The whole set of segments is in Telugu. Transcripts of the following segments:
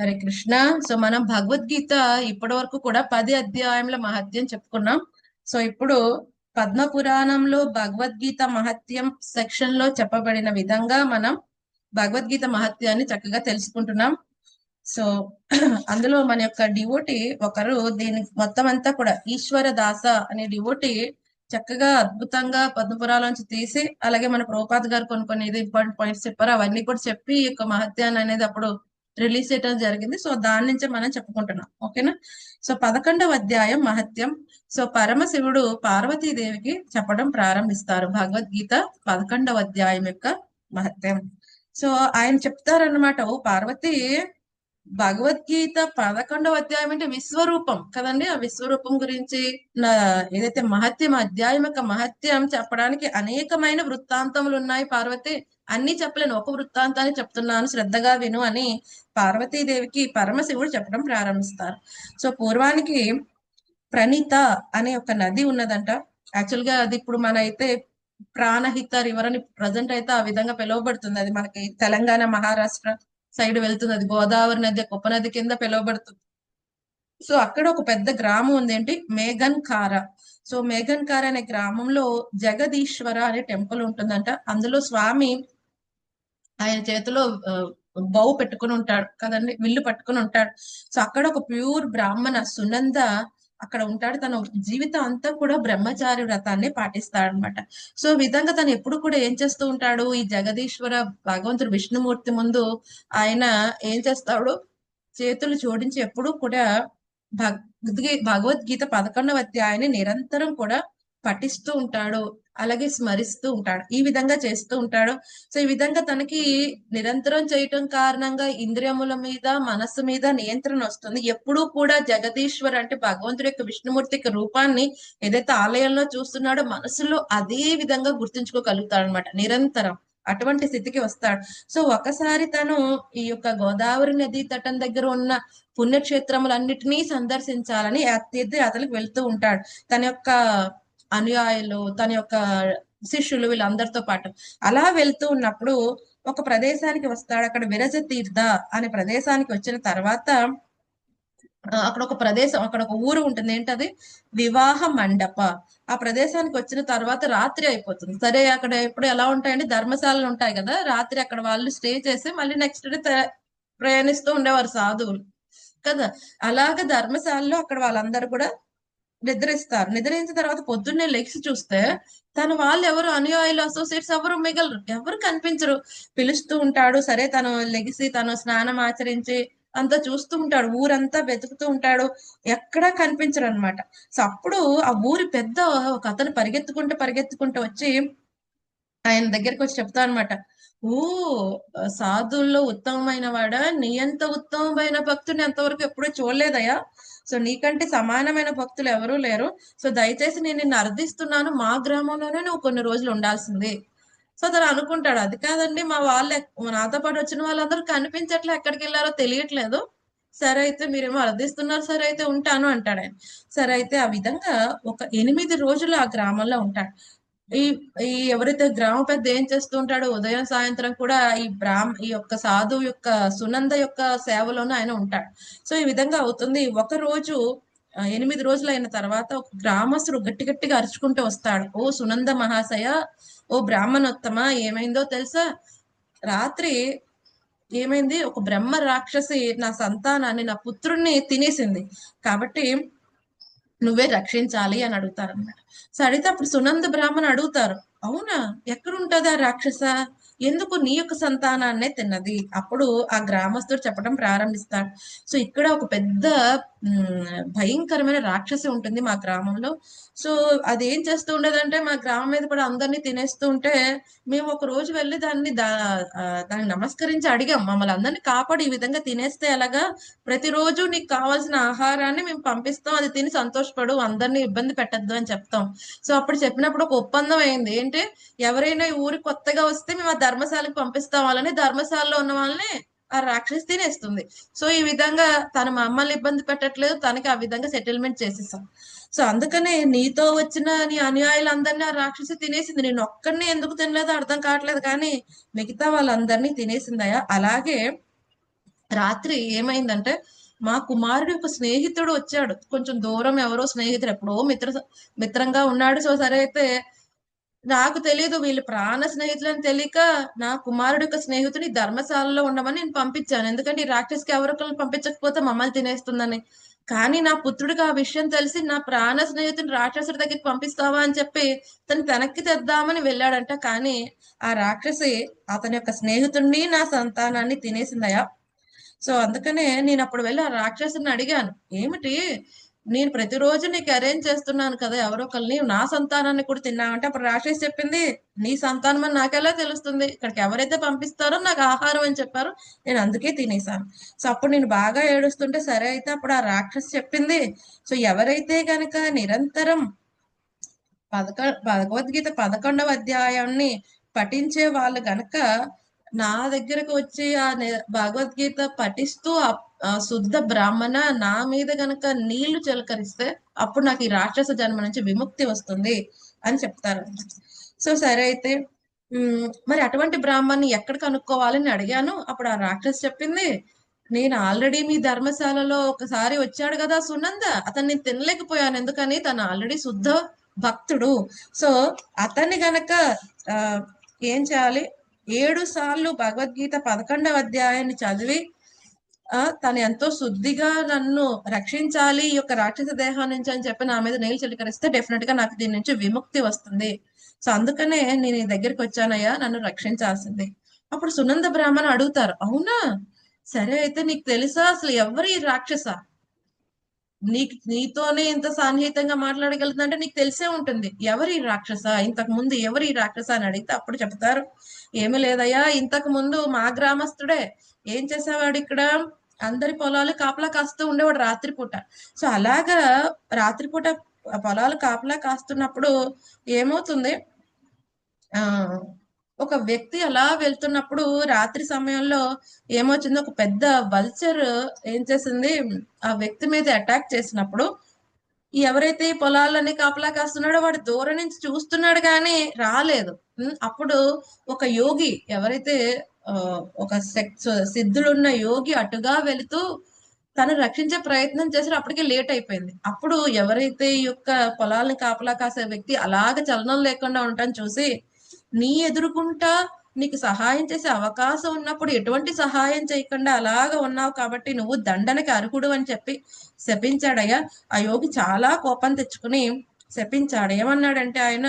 హరే కృష్ణ. సో మనం భగవద్గీత ఇప్పటి వరకు కూడా పది అధ్యాయముల మహత్యం చెప్పుకున్నాం. సో ఇప్పుడు పద్మ పురాణంలో భగవద్గీత మహత్యం సెక్షన్లో చెప్పబడిన విధంగా మనం భగవద్గీత మహత్యాన్ని చక్కగా తెలుసుకుంటున్నాం. సో అందులో మన యొక్క డివోటి ఒకరు దీని మొత్తం అంతా కూడా ఈశ్వర దాస అనే డివోటి చక్కగా అద్భుతంగా పద్మపురాలోంచి తీసి అలాగే మన ప్రభుపాద్ గారు కొన్ని కొన్ని ఇంపార్టెంట్ పాయింట్స్ చెప్పారు. అవన్నీ కూడా చెప్పి ఈ యొక్క మహత్యాన్ని అనేది అప్పుడు రిలీజ్ చేయడం జరిగింది. సో దాని నుంచే మనం చెప్పుకుంటున్నాం. ఓకేనా? సో పదకొండవ అధ్యాయం మహత్యం. సో పరమశివుడు పార్వతీదేవికి చెప్పడం ప్రారంభిస్తారు. భగవద్గీత పదకొండవ అధ్యాయం యొక్క మహత్యం. సో ఆయన చెప్తారన్నమాట ఓ పార్వతి భగవద్గీత పదకొండవ అధ్యాయం అంటే విశ్వరూపం కదండి? ఆ విశ్వరూపం గురించి నా ఏదైతే మహత్యం అధ్యాయం యొక్క మహత్యం చెప్పడానికి అనేకమైన వృత్తాంతములు ఉన్నాయి. పార్వతి అన్ని చెప్పలేను. ఒక వృత్తాంతాన్ని చెప్తున్నాను. శ్రద్ధగా విను అని పార్వతీదేవికి పరమశివుడు చెప్పడం ప్రారంభిస్తారు. సో పూర్వానికి ప్రణీత అనే ఒక నది ఉన్నదంట. యాక్చువల్గా అది ఇప్పుడు మన అయితే ప్రాణహిత రివర్ అని ప్రజెంట్ అయితే ఆ విధంగా పిలువబడుతుంది. అది మనకి తెలంగాణ మహారాష్ట్ర సైడ్ వెళ్తుంది. అది గోదావరి నది ఉపనది కింద పిలువబడుతుంది. సో అక్కడ ఒక పెద్ద గ్రామం ఉంది. ఏంటి? మేఘన్ కార సో మేఘన్ కార అనే గ్రామంలో జగదీశ్వర అనే టెంపుల్ ఉంటుందంట. అందులో స్వామి ఆయన చేతిలో బౌ పెట్టుకుని ఉంటాడు. కదండి? విల్లు పట్టుకుని ఉంటాడు. సో అక్కడ ఒక ప్యూర్ బ్రాహ్మణ సునంద అక్కడ ఉంటాడు. తన జీవితం అంతా కూడా బ్రహ్మచారి వ్రతాన్ని పాటిస్తాడు అనమాట సో విధంగా తను ఎప్పుడు కూడా ఏం చేస్తూ ఉంటాడు? ఈ జగదీశ్వర భగవంతుడు విష్ణుమూర్తి ముందు ఆయన ఏం చేస్తాడు? చేతులు జోడించి ఎప్పుడు కూడా భగవద్గీ భగవద్గీత పదకొండవ అధ్యాయాన్ని నిరంతరం కూడా పఠిస్తూ ఉంటాడు. అలాగే స్మరిస్తూ ఉంటాడు. ఈ విధంగా చేస్తూ ఉంటాడు. సో ఈ విధంగా తనకి నిరంతరం చేయటం కారణంగా ఇంద్రియముల మీద మనస్సు మీద నియంత్రణ వస్తుంది. ఎప్పుడూ కూడా జగదీశ్వర్ అంటే భగవంతుడి యొక్క విష్ణుమూర్తి యొక్క రూపాన్ని ఏదైతే ఆలయంలో చూస్తున్నాడో మనసులో అదే విధంగా గుర్తుంచుకోగలుగుతాడు అనమాట నిరంతరం అటువంటి స్థితికి వస్తాడు. సో ఒకసారి తను ఈ యొక్క గోదావరి నది తటం దగ్గర ఉన్న పుణ్యక్షేత్రములన్నిటినీ సందర్శించాలని తీర్థయాత్రలకు వెళ్తూ ఉంటాడు. తన యొక్క అనుయాయులు తన యొక్క శిష్యులు వీళ్ళందరితో పాటు. అలా వెళ్తూ ఉన్నప్పుడు ఒక ప్రదేశానికి వస్తాడు. అక్కడ విరజ తీర్థ అనే ప్రదేశానికి వచ్చిన తర్వాత అక్కడ ఒక ప్రదేశం అక్కడ ఒక ఊరు ఉంటుంది. ఏంటది? వివాహ మండప. ఆ ప్రదేశానికి వచ్చిన తర్వాత రాత్రి అయిపోతుంది. సరే అక్కడ ఎప్పుడు ఎలా ఉంటాయండి ధర్మశాలలు ఉంటాయి కదా. రాత్రి అక్కడ వాళ్ళు స్టే చేసి మళ్ళీ నెక్స్ట్ డే ప్రయాణిస్తూ ఉండేవారు సాధువులు. కదా? అలాగే ధర్మశాలలో అక్కడ వాళ్ళందరూ కూడా నిద్రిస్తారు. నిద్రించిన తర్వాత పొద్దున్నే లెగ్స్ చూస్తే తన వాళ్ళు ఎవరు అనుయాయులు అసోసియేట్స్ ఎవరు మిగలరు? ఎవరు కనిపించరు? పిలుస్తూ ఉంటాడు. సరే తను లెగిసి తను స్నానం ఆచరించి అంతా చూస్తూ ఉంటాడు. ఊరంతా వెతుకుతూ ఉంటాడు. ఎక్కడా కనిపించరు అనమాట సో అప్పుడు ఆ ఊరి పెద్ద ఒక అతను పరిగెత్తుకుంటూ పరిగెత్తుకుంటూ వచ్చి ఆయన దగ్గరికి వచ్చి చెప్తా అనమాట ఓ సాధుల్లో ఉత్తమమైన వాడ? నీ ఎంత ఉత్తమమైన భక్తుని ఎంతవరకు ఎప్పుడూ చూడలేదయ్యా? సో నీకంటే సమానమైన భక్తులు ఎవరూ లేరు. సో దయచేసి నేను నిన్ను అర్థిస్తున్నాను. మా గ్రామంలోనే నువ్వు కొన్ని రోజులు ఉండాల్సింది. సో అతను అనుకుంటాడు అది కాదండి మా వాళ్ళు నాతో పాటు వచ్చిన వాళ్ళందరూ కనిపించట్లే ఎక్కడికి వెళ్ళారో తెలియట్లేదు. సరే అయితే మీరేమో అర్థిస్తున్నారు సరే అయితే ఉంటాను అంటాడు ఆయన. సరే అయితే ఆ విధంగా ఒక ఎనిమిది రోజులు ఆ గ్రామంలో ఉంటాడు. ఈ ఈ ఎవరైతే గ్రామ పెద్ద ఏం చేస్తూ ఉంటాడో ఉదయం సాయంత్రం కూడా ఈ బ్రాహ్మ ఈ యొక్క సాధువు యొక్క సునంద యొక్క సేవలోనూ ఆయన ఉంటాడు. సో ఈ విధంగా అవుతుంది. ఒక రోజు ఎనిమిది రోజులు అయిన తర్వాత ఒక గ్రామస్తుడు గట్టి గట్టిగా అరుచుకుంటూ వస్తాడు. ఓ సునంద మహాశయ ఓ బ్రాహ్మణోత్తమ ఏమైందో తెలుసా? రాత్రి ఏమైంది? ఒక బ్రహ్మ రాక్షసి నా సంతానాన్ని నా పుత్రుణ్ణి తినేసింది. కాబట్టి నువ్వే రక్షించాలి అని అడుగుతారన్నమాట. సో అడిగితే అప్పుడు సునంద బ్రాహ్మణ అడుగుతారు అవునా? ఎక్కడుంటది ఆ రాక్షస? ఎందుకు నీ యొక్క సంతానాన్నే తిన్నది? అప్పుడు ఆ గ్రామస్తుడు చెప్పడం ప్రారంభిస్తాడు. సో ఇక్కడ ఒక పెద్ద భయంకరమైన రాక్షసి ఉంటుంది మా గ్రామంలో. సో అది ఏం చేస్తూ ఉండేదంటే మా గ్రామం మీద కూడా అందరినీ తినేస్తూ ఉంటే మేము ఒక రోజు వెళ్ళి దాన్ని దా దాన్ని నమస్కరించి అడిగాం. మమ్మల్ని అందరినీ కాపాడి ఈ విధంగా తినేస్తే ఎలాగా? ప్రతిరోజు నీకు కావాల్సిన ఆహారాన్ని మేము పంపిస్తాం. అది తిని సంతోషపడు అందరినీ ఇబ్బంది పెట్టద్దు అని చెప్తాం. సో అప్పుడు చెప్పినప్పుడు ఒక ఒప్పందం అయింది. ఏంటి? ఎవరైనా ఈ ఊరికి కొత్తగా వస్తే మేము ఆ ధర్మశాలకు పంపిస్తాం. వాళ్ళని ధర్మశాలలో ఉన్న వాళ్ళని ఆ రాక్షసి తినేస్తుంది. సో ఈ విధంగా తన మమ్మల్ని ఇబ్బంది పెట్టట్లేదు. తనకి ఆ విధంగా సెటిల్మెంట్ చేసేసాం. సో అందుకనే నీతో వచ్చిన నీ అనుయాయులందరినీ ఆ రాక్షసి తినేసింది. నేను ఒక్కడిని ఎందుకు తినలేదో అర్థం కావట్లేదు కానీ మిగతా వాళ్ళందరినీ తినేసిందయా అలాగే రాత్రి ఏమైందంటే మా కుమారుడు ఒక స్నేహితుడు వచ్చాడు. కొంచెం దూరం ఎవరో స్నేహితుడు ఎప్పుడో మిత్ర మిత్రంగా ఉన్నాడు. సో సరే అయితే నాకు తెలియదు వీళ్ళు ప్రాణ స్నేహితులని తెలియక నా కుమారుడు యొక్క స్నేహితుని ధర్మశాలలో ఉండమని నేను పంపించాను. ఎందుకంటే ఈ రాక్షస్కి ఎవరొకరిని పంపించకపోతే మమ్మల్ని తినేస్తుందని. కానీ నా పుత్రుడికి ఆ విషయం తెలిసి నా ప్రాణ స్నేహితుని రాక్షసుడి దగ్గరికి పంపిస్తావా అని చెప్పి తను వెనక్కి తెద్దామని వెళ్ళాడంట. కానీ ఆ రాక్షసి అతని యొక్క స్నేహితుడిని నా సంతానాన్ని తినేసిందయా సో అందుకనే నేను అప్పుడు వెళ్ళి ఆ రాక్షసుని అడిగాను. ఏమిటి? నేను ప్రతిరోజు నీకు అరేంజ్ చేస్తున్నాను కదా ఎవరో ఒకరిని నా సంతానాన్ని కూడా తిన్నావంటే అప్పుడు రాక్షసి చెప్పింది నీ సంతానం అని నాకెలా తెలుస్తుంది? ఇక్కడికి ఎవరైతే పంపిస్తారో నాకు ఆహారం అని చెప్పారు నేను అందుకే తినేసాను సో అప్పుడు నేను బాగా ఏడుస్తుంటే సరే అయితే అప్పుడు ఆ రాక్షసి చెప్పింది సో ఎవరైతే కనుక నిరంతరం పదక భగవద్గీత పదకొండవ అధ్యాయాన్ని పఠించే వాళ్ళు గనక నా దగ్గరకు వచ్చి ఆ భగవద్గీత పఠిస్తూ శుద్ధ బ్రాహ్మణ నా మీద గనక నీళ్ళు చిలకరిస్తే అప్పుడు నాకు ఈ రాక్షస జన్మ నుంచి విముక్తి వస్తుంది అని చెప్తారు. సో సరే అయితే మరి అటువంటి బ్రాహ్మణ్ణి ఎక్కడ కనుక్కోవాలని అడిగాను. అప్పుడు ఆ రాక్షసి చెప్పింది నేను ఆల్రెడీ మీ ధర్మశాలలో ఒకసారి వచ్చాడు కదా సునంద అతన్ని తినలేకపోయాను ఎందుకని తను ఆల్రెడీ శుద్ధ భక్తుడు. సో అతన్ని గనక ఆ, ఏం చేయాలి? ఏడు సార్లు భగవద్గీత పదకొండవ అధ్యాయాన్ని చదివి తను ఎంతో శుద్ధిగా నన్ను రక్షించాలి ఈ యొక్క రాక్షస దేహం నుంచి అని చెప్పి నా మీద నీళ్ళు చిలకరిస్తే డెఫినెట్గా నాకు దీని నుంచి విముక్తి వస్తుంది. సో అందుకనే నేను ఈ దగ్గరికి వచ్చానయ్యా నన్ను రక్షించాల్సింది. అప్పుడు సునంద బ్రాహ్మణ అడుగుతారు అవునా? సరే అయితే నీకు తెలుసా? అసలు ఎవరు ఈ రాక్షస? నీకు నీతోనే ఇంత సాన్నిహితంగా మాట్లాడగలుగుతుందంటే నీకు తెలిసే ఉంటుంది. ఎవరి రాక్షస? ఇంతకు ముందు ఎవరి రాక్షస అని అడిగితే అప్పుడు చెప్తారు. ఏమి లేదయ్యా ఇంతకు ముందు మా గ్రామస్తుడే ఏం చేసేవాడు ఇక్కడ? అందరి పొలాలు కాపలా కాస్తూ ఉండేవాడు రాత్రిపూట. సో అలాగా రాత్రిపూట పొలాలు కాపలా కాస్తున్నప్పుడు ఏమవుతుంది? ఆ ఒక వ్యక్తి అలా వెళ్తున్నప్పుడు రాత్రి సమయంలో ఏమొచ్చింది? ఒక పెద్ద వల్చర్ ఏం చేసింది? ఆ వ్యక్తి మీద అటాక్ చేసినప్పుడు ఎవరైతే ఈ పొలాలన్నీ కాపలా కాస్తున్నాడో వాడు దూరం నుంచి చూస్తున్నాడు కానీ రాలేదు. అప్పుడు ఒక యోగి ఎవరైతే ఆ, ఒక శక్- సిద్ధులున్న యోగి అటుగా వెళుతూ తను రక్షించే ప్రయత్నం చేశారు. అప్పటికే లేట్ అయిపోయింది. అప్పుడు ఎవరైతే ఈ యొక్క పొలాలను కాపలా కాసే వ్యక్తి అలాగ చలనం లేకుండా ఉండటం చూసి నీ ఎదురుకుంటా నీకు సహాయం చేసే అవకాశం ఉన్నప్పుడు ఎటువంటి సహాయం చేయకుండా అలాగ ఉన్నావు కాబట్టి నువ్వు దండనకి అర్హుడు అని చెప్పి శపించాడయ్యా. ఆ యోగి చాలా కోపం తెచ్చుకుని శపించాడు. ఏమన్నాడంటే ఆయన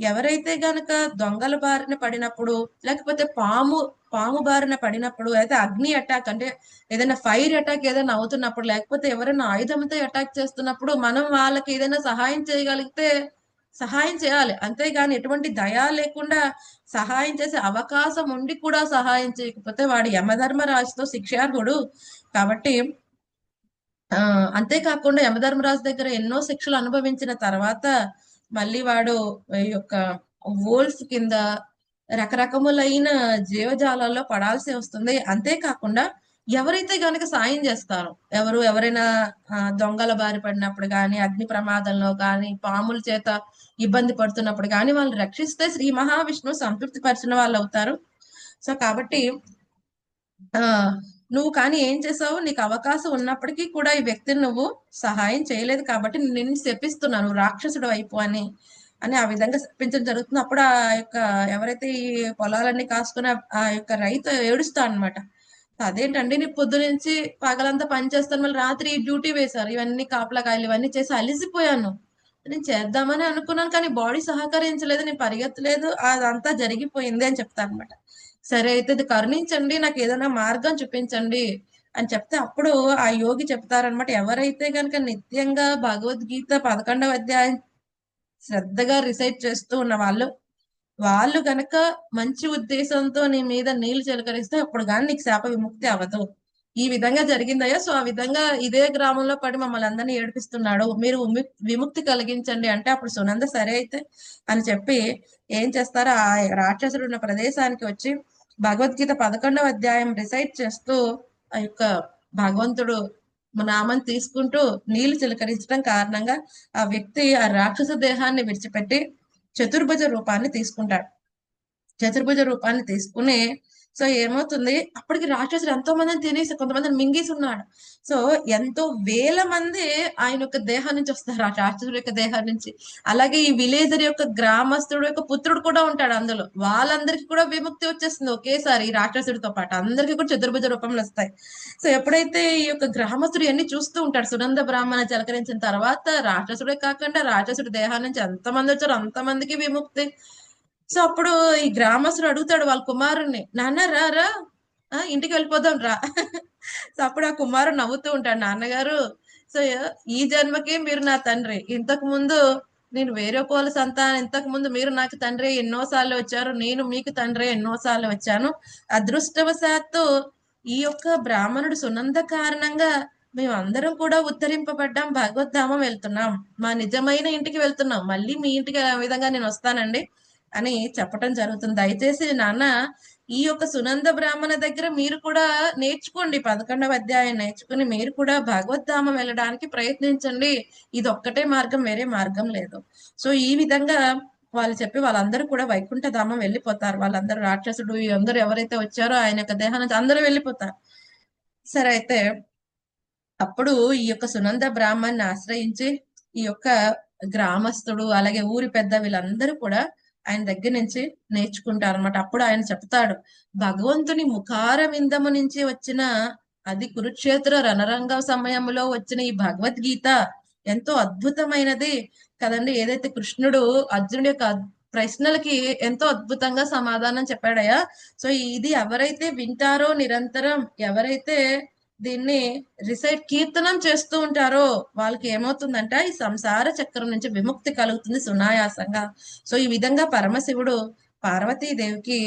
ఎవరైతే గనక దొంగల బారిన పడినప్పుడు లేకపోతే పాము పాము బారిన పడినప్పుడు అయితే అగ్ని అటాక్ అంటే ఏదైనా ఫైర్ అటాక్ ఏదైనా అవుతున్నప్పుడు లేకపోతే ఎవరైనా ఆయుధంతో అటాక్ చేస్తున్నప్పుడు మనం వాళ్ళకి ఏదైనా సహాయం చేయగలిగితే సహాయం చేయాలి. అంతేగాని ఎటువంటి దయ లేకుండా సహాయం చేసే అవకాశం ఉండి కూడా సహాయం చేయకపోతే వాడు యమధర్మరాజుతో శిక్షార్హుడు. కాబట్టి ఆ అంతేకాకుండా యమధర్మరాజు దగ్గర ఎన్నో శిక్షలు అనుభవించిన తర్వాత మళ్ళీ వాడు యొక్క వోల్ఫ్ కింద రకరకములైన జీవజాలాల్లో పడాల్సి వస్తుంది. అంతేకాకుండా ఎవరైతే గనక సాయం చేస్తారో ఎవరు ఎవరైనా దొంగల బారి పడినప్పుడు కానీ అగ్ని ప్రమాదంలో కానీ పాముల చేత ఇబ్బంది పడుతున్నప్పుడు కానీ వాళ్ళు రక్షిస్తే శ్రీ మహావిష్ణువు సంతృప్తి పరిచిన వాళ్ళు అవుతారు. సో కాబట్టి ఆ నువ్వు కానీ ఏం చేసావు నీకు అవకాశం ఉన్నప్పటికీ కూడా ఈ వ్యక్తిని నువ్వు సహాయం చేయలేదు కాబట్టి నేను నిన్ను శపిస్తున్నాను రాక్షసుడు వైపు అని అని ఆ విధంగా శపించడం జరుగుతుంది. అప్పుడు ఆ యొక్క ఎవరైతే ఈ పొలాలన్నీ కాసుకుని ఆ యొక్క రైతు ఏడుస్తా అనమాట అదేంటండి నీ పొద్దు నుంచి పగలంతా పని చేస్తాను మళ్ళీ రాత్రి డ్యూటీ వేశారు ఇవన్నీ కాపలాకాయలు ఇవన్నీ చేసి అలిసిపోయాను. నేను చేద్దామని అనుకున్నాను కానీ బాడీ సహకరించలేదు నేను పరిగెత్తలేదు అదంతా జరిగిపోయింది అని చెప్తాను అనమాట సరే అయితే ఇది కరుణించండి నాకు ఏదైనా మార్గం చూపించండి అని చెప్తే అప్పుడు ఆ యోగి చెప్తారనమాట ఎవరైతే గనక నిత్యంగా భగవద్గీత పదకొండవ అధ్యాయం శ్రద్ధగా రిసైట్ చేస్తూ ఉన్న వాళ్ళు వాళ్ళు గనక మంచి ఉద్దేశంతో నీ మీద నీళ్ళు చిలకరిస్తే అప్పుడు కానీ నీకు శాప విముక్తి అవ్వదు ఈ విధంగా జరిగిందయ్యా. సో ఆ విధంగా ఇదే గ్రామంలో పడి మమ్మల్ని అందరినీ ఏడిపిస్తున్నాడు. మీరు విముక్తి కలిగించండి అంటే అప్పుడు సునంద సరే అయితే అని చెప్పి ఏం చేస్తారో ఆ రాక్షసుడు ఉన్న ప్రదేశానికి వచ్చి భగవద్గీత పదకొండవ అధ్యాయం రిసైట్ చేస్తూ ఆ యొక్క భగవంతుడు నామం తీసుకుంటూ నీళ్ళు చిలకరించడం కారణంగా ఆ వ్యక్తి ఆ రాక్షస దేహాన్ని విడిచిపెట్టి చతుర్భుజ రూపాన్ని తీసుకుంటాడు. చతుర్భుజ రూపాన్ని తీసుకునే సో ఏమవుతుంది? అప్పటికి రాక్షసుడు ఎంతో మందిని తినేసి కొంతమందిని మింగేసి ఉన్నాడు సో ఎంతో వేల మంది ఆయన యొక్క దేహం నుంచి వస్తారు ఆ రాక్షసుడి యొక్క దేహం నుంచి. అలాగే ఈ విలేజర్ యొక్క గ్రామస్తుడు యొక్క పుత్రుడు కూడా ఉంటాడు అందులో. వాళ్ళందరికీ కూడా విముక్తి వచ్చేస్తుంది ఒకేసారి ఈ రాక్షసుడితో పాటు. అందరికీ కూడా చతుర్భుజ రూపంలో వస్తాయి. సో ఎప్పుడైతే ఈ యొక్క గ్రామస్తుడు అన్ని చూస్తూ ఉంటాడు సునంద బ్రాహ్మణ జలకరించిన తర్వాత రాక్షసుడే కాకుండా రాక్షసుడి దేహం నుంచి ఎంతమంది వచ్చారు అంతమందికి విముక్తి. సో అప్పుడు ఈ గ్రామస్తుడు అడుగుతాడు వాళ్ళ కుమారుణ్ణి నాన్న రా రా. ఆ, ఇంటికి వెళ్ళిపోదాం రా. సో అప్పుడు ఆ కుమారుడు నవ్వుతూ ఉంటాడు నాన్నగారు సో ఈ జన్మకి మీరు నా తండ్రి. ఇంతకు ముందు నేను వేరే కోల సంతానం ఇంతకు ముందు మీరు నాకు తండ్రి ఎన్నోసార్లు వచ్చారు. నేను మీకు తండ్రి ఎన్నోసార్లు వచ్చాను. అదృష్టవశాత్తు ఈ యొక్క బ్రాహ్మణుడు సునంద కారణంగా మేమందరం కూడా ఉత్తరింపబడ్డాం భగవద్ధామం వెళ్తున్నాం. మా నిజమైన ఇంటికి వెళ్తున్నాం. మళ్ళీ మీ ఇంటికి విధంగా నేను వస్తానండి. అని చెప్పటం జరుగుతుంది. దయచేసి నాన్న ఈ యొక్క సునంద బ్రాహ్మణ దగ్గర మీరు కూడా నేర్చుకోండి. పదకొండవ అధ్యాయం నేర్చుకుని మీరు కూడా భగవద్ధామ వెళ్ళడానికి ప్రయత్నించండి. ఇది ఒక్కటే మార్గం వేరే మార్గం లేదు. సో ఈ విధంగా వాళ్ళు చెప్పి వాళ్ళందరూ కూడా వైకుంఠ ధామం వెళ్ళిపోతారు. వాళ్ళందరూ రాక్షసుడు ఈ అందరూ ఎవరైతే వచ్చారో ఆయన యొక్క దేహం నుంచి అందరూ వెళ్ళిపోతారు. సరే అయితే అప్పుడు ఈ యొక్క సునంద బ్రాహ్మణ్ణి ఆశ్రయించి ఈ యొక్క గ్రామస్తుడు అలాగే ఊరి పెద్ద వీళ్ళందరూ కూడా ఆయన దగ్గర నుంచి నేర్చుకుంటారు అనమాట అప్పుడు ఆయన చెప్తాడు భగవంతుని ముఖార విందము నుంచి వచ్చిన అది కురుక్షేత్ర రణరంగ సమయంలో వచ్చిన ఈ భగవద్గీత ఎంతో అద్భుతమైనది కదండి. ఏదైతే కృష్ణుడు అర్జునుడి యొక్క ప్రశ్నలకి ఎంతో అద్భుతంగా సమాధానం చెప్పాడయ్యా. సో ఇది ఎవరైతే వింటారో నిరంతరం ఎవరైతే దీన్ని రిసైట్ కీర్తనం చేస్తూ ఉంటారో వాళ్ళకి ఏమవుతుందంట? ఈ సంసార చక్రం నుంచి విముక్తి కలుగుతుంది సునాయాసంగా. సో ఈ విధంగా పరమశివుడు పార్వతీదేవికి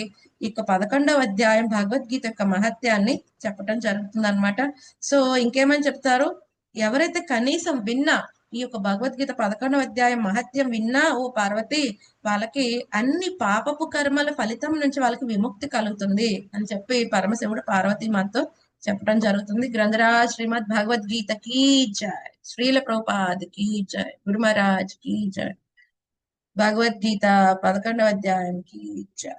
ఈ యొక్క పదకొండవ అధ్యాయం భగవద్గీత యొక్క మహత్యాన్ని చెప్పటం జరుగుతుంది అనమాట సో ఇంకేమని చెప్తారు? ఎవరైతే కనీసం విన్నా ఈ యొక్క భగవద్గీత పదకొండవ అధ్యాయం మహత్యం విన్నా ఓ పార్వతి వాళ్ళకి అన్ని పాపపు కర్మల ఫలితం నుంచి వాళ్ళకి విముక్తి కలుగుతుంది అని చెప్పి పరమశివుడు పార్వతి మాతో చెప్పడం జరుగుతుంది. గ్రంథరాజ్ శ్రీమద్ భగవద్గీత కీ జయ శ్రీల ప్రభుపాద్ కీ జయ గురు మహారాజ్ కీ జయ భగవద్గీత పదకొండవ అధ్యాయం కీ జయ